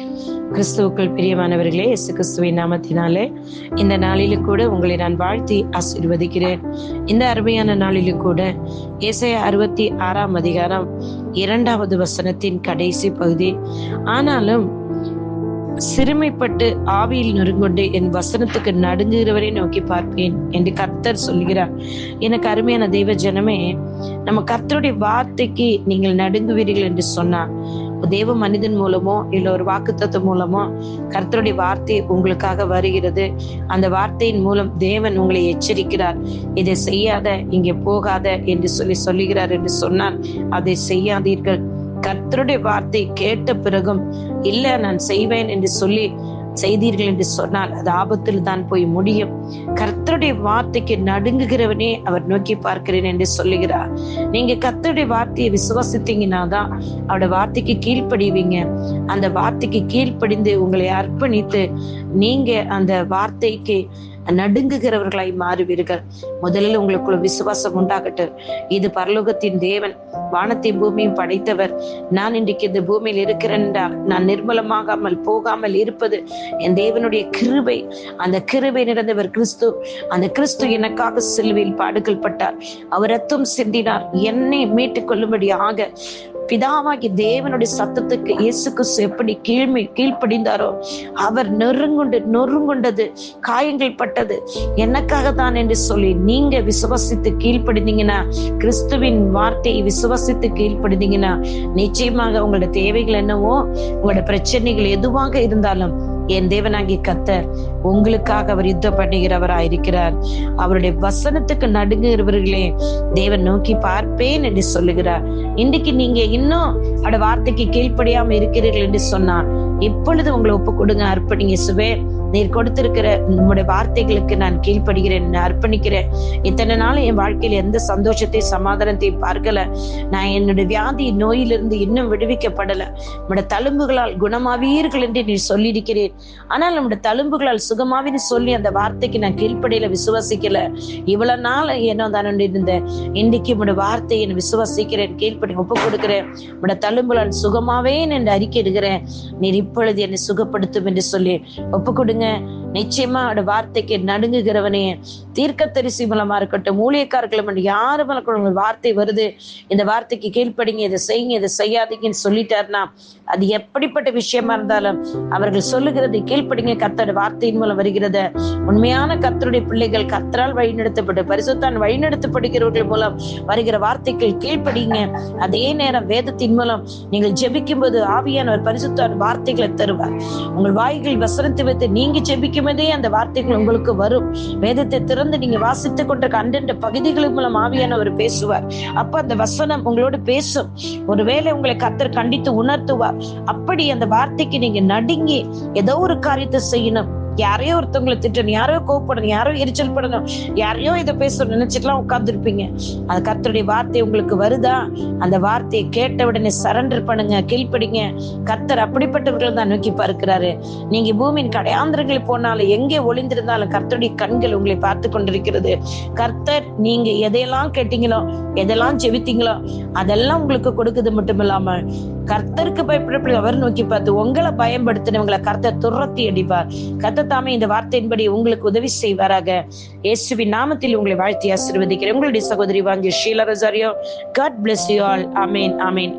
கிறிஸ்துவுக்குள் பிரியமானவர்களே இயேசு கிறிஸ்துவின் நாமத்தினாலே இந்த நாளில கூட உங்களை நான் வாழ்த்தி ஆசீர்வதிக்கிறேன். இந்த அருமையான நாளிலும் கூட ஏசாயா அறுபத்தி ஆறாம் அதிகாரம் இரண்டாவது வசனத்தின் கடைசி பகுதி ஆனாலும் சிறுமைப்பட்டு ஆவியில் நொறுங்கொண்டு என் வசனத்துக்கு நடுங்குகிறவரை நோக்கி பார்ப்பேன் என்று கர்த்தர் சொல்கிறார் எனக்கு அருமையான தெய்வ ஜனமே நம்ம கர்த்தருடைய வார்த்தைக்கு நீங்கள் நடுங்குவீர்கள் என்று சொன்னார் தேவ மனிதன் மூலமோ இல்ல ஒரு வாக்குத்தத்து மூலமோ கர்த்தருடைய வார்த்தை உங்களுக்காக வருகிறது. அந்த வார்த்தையின் மூலம் தேவன் உங்களை எச்சரிக்கிறார். இதை செய்யாத இங்கே போகாத என்று சொல்லி சொல்லுகிறார் என்று சொன்னால் அதை செய்யாதீர்கள். கர்த்தருடைய வார்த்தை கேட்ட பிறகும் இல்ல நான் செய்வேன் என்று சொல்லி செய்தீர்கள் என்று சொன்னால் அது ஆபத்தில் தான் போய் முடியும். கர்த்தருடைய வார்த்தைக்கு நடுங்குகிறவனே அவர் நோக்கி பார்க்கிறேன் என்று சொல்லுகிறார். நீங்க கர்த்தருடைய வார்த்தையை விசுவாசித்தீங்கன்னா தான் அவருடைய வார்த்தைக்கு கீழ்ப்படிவீங்க. அந்த வார்த்தைக்கு கீழ்ப்படிந்து உங்களை அர்ப்பணித்து நீங்க அந்த வார்த்தைக்கு நடுங்குகிறவர்களாய் மாறுவீர்கள். முதலில் உங்களுக்குள்ள விசுவாசம் உண்டாகட்டும். இது பரலோகத்தின் தேவன் வானத்தை பூமியும் படைத்தவர். நான் இன்றைக்கு இந்த பூமியில் இருக்கிறேன் என்றால் நான் நிர்மலமாகாமல் போகாமல் இருப்பது என் தேவனுடைய கிருபை. அந்த கிருபை நிறைந்தவர் கிறிஸ்து. அந்த கிறிஸ்து எனக்காக சிலுவையில் பாடுகள் பட்டார். அவர் ரத்தம் சிந்தினார். என்னை மீட்டுக் கொள்ளும்படியாக பிதாவாகி தேவனுடைய சத்தத்துக்கு இயேசு கிறிஸ்து எப்படி கீழ்மை கீழ்ப்படிந்தாரோ அவர் நெருங்குண்டு நொறுங்குண்டது காயங்கள் பட்டது. எனக்காக தான் என்று சொல்லி நீங்க விசுவாசித்து கீழ்ப்படிந்தீங்கன்னா கிறிஸ்துவின் வார்த்தையை விசுவாசித்து கீழ்ப்படிந்தீங்கன்னா நிச்சயமாக உங்களோட தேவைகள் என்னவோ உங்களோட பிரச்சனைகள் எதுவாக இருந்தாலும் என் தேவனாகி கத்தர் உங்களுக்காக அவர் யுத்தம் பண்ணுகிறவராய் இருக்கிறார் அவருடைய வசனத்துக்கு நடுங்குகிறவர்களே தேவன் நோக்கி பார்ப்பேன் என்று சொல்லுகிறார். இன்றைக்கு நீங்க இன்னும் அவட வார்த்தைக்கு கீழ்ப்படியாம இருக்கிறீர்கள் என்று சொன்னார் இப்பொழுது உங்களை ஒப்பு கொடுங்க அர்ப்பணிங்க சுவே நீர் கொடுத்திருக்கிற உம்முடைய வார்த்தைகளுக்கு நான் கீழ்ப்படுகிறேன் அர்ப்பணிக்கிறேன். இத்தனை நாள் என் வாழ்க்கையில எந்த சந்தோஷத்தை சமாதானத்தையும் பார்க்கல. நான் என்னுடைய வியாதி நோயிலிருந்து இன்னும் விடுவிக்கப்படல. நம்முடைய தழும்புகளால் குணமாவீர்கள் என்று நீ சொல்லியிருக்கிறேன் ஆனால் நம்முடைய தழும்புகளால் சுகமாவின்னு சொல்லி அந்த வார்த்தைக்கு நான் கீழ்ப்படையில விசுவாசிக்கல. இவ்வளவு நாள் என்ன தான் இருந்தேன் இன்னைக்கு உடைய வார்த்தையை நான் விசுவாசிக்கிறேன் கீழ்ப்படி ஒப்பு கொடுக்கிறேன். உடைய தழும்புகளால் சுகமாவேன் என்று எடுக்கிறேன் நீர் இப்பொழுது என்னை சுகப்படுத்தும் என்று சொல்லி ஒப்பு கொடுங்க. 呢，நிச்சயமா அவட வார்த்தைக்கு நடுங்குகிறவனே. தீர்க்க தரிசி மூலமா இருக்கட்டும் ஊழியக்காரர்களும் யாரு மூலம் வார்த்தை வருது? இந்த வார்த்தைக்கு கீழ்ப்படிங்க இதை செய்யுங்க இதை செய்யாதீங்கன்னு சொல்லிட்டாருன்னா அது எப்படிப்பட்ட விஷயமா இருந்தாலும் அவர்கள் சொல்லுகிறது கீழ்ப்படிங்க கத்தோட வார்த்தையின் மூலம் வருகிறத. உண்மையான கத்தருடைய பிள்ளைகள் கத்தரால் வழிநடத்தப்பட்டு பரிசுத்தான் வழிநடத்தப்படுகிறவர்கள் மூலம் வருகிற வார்த்தைகள் கீழ்ப்படிங்க. அதே நேரம் வேதத்தின் மூலம் நீங்கள் ஜெபிக்கும் போது ஆவியானவர் பரிசுத்தான் வார்த்தைகளை தருவார். உங்கள் வாய்கள் வசனத்தை வைத்து நீங்க ஜெபிக்கும் போதே அந்த வார்த்தைகள் உங்களுக்கு வரும். வேதத்தை திறந்து நீங்க வாசித்துக் கொண்ட அண்டண்ட பகுதிகளின் மூலம் ஆவியானவர் பேசுவார். அப்ப அந்த வசனம் உங்களோடு பேசும். ஒருவேளை உங்களை கத்தர் கண்டித்து உணர்த்துவார். அப்படி அந்த வார்த்தைக்கு நீங்க நடுங்கி ஏதோ ஒரு காரியத்தை செய்யணும். யாரையோ ஒருத்தவங்களை திட்டணும் யாரையோ கோவப்படணும் யாரோ எரிச்சல் படணும் யாரையோ இதை பேசணும் நினைச்சிட்டுலாம் உட்காந்துருப்பீங்க அது கர்த்தருடைய வார்த்தை உங்களுக்கு வருதா? அந்த வார்த்தையை கேட்ட உடனே சரண்டர் பண்ணுங்க கீழ்ப்படிங்க. கர்த்தர் அப்படிப்பட்டவர்கள் தான் நோக்கி பார்க்கிறாரு. நீங்க பூமியின் கடையாந்திரங்களை போனாலும் எங்கே ஒளிந்திருந்தாலும் கர்த்தருடைய கண்கள் உங்களை பார்த்து கொண்டிருக்கிறது. கர்த்தர் நீங்க எதையெல்லாம் கேட்டீங்களோ எதெல்லாம் ஜெபித்தீங்களோ அதெல்லாம் உங்களுக்கு கொடுக்குது மட்டும் இல்லாமல் கர்த்தருக்கு பயப்படப்படி அவர் நோக்கி பார்த்து உங்களை பயன்படுத்தினவங்களை கர்த்தர் துரத்தி அடிப்பார். கர்த்தர் தாமே இந்த வார்த்தையின்படி உங்களுக்கு உதவி செய்வாராக. இயேசுவின் நாமத்தில் உங்களை வாழ்த்தி ஆசீர்வதிக்கிறேன். உங்களுடைய சகோதரி வாங்கி Sheela Rosario God bless you all amen amen amen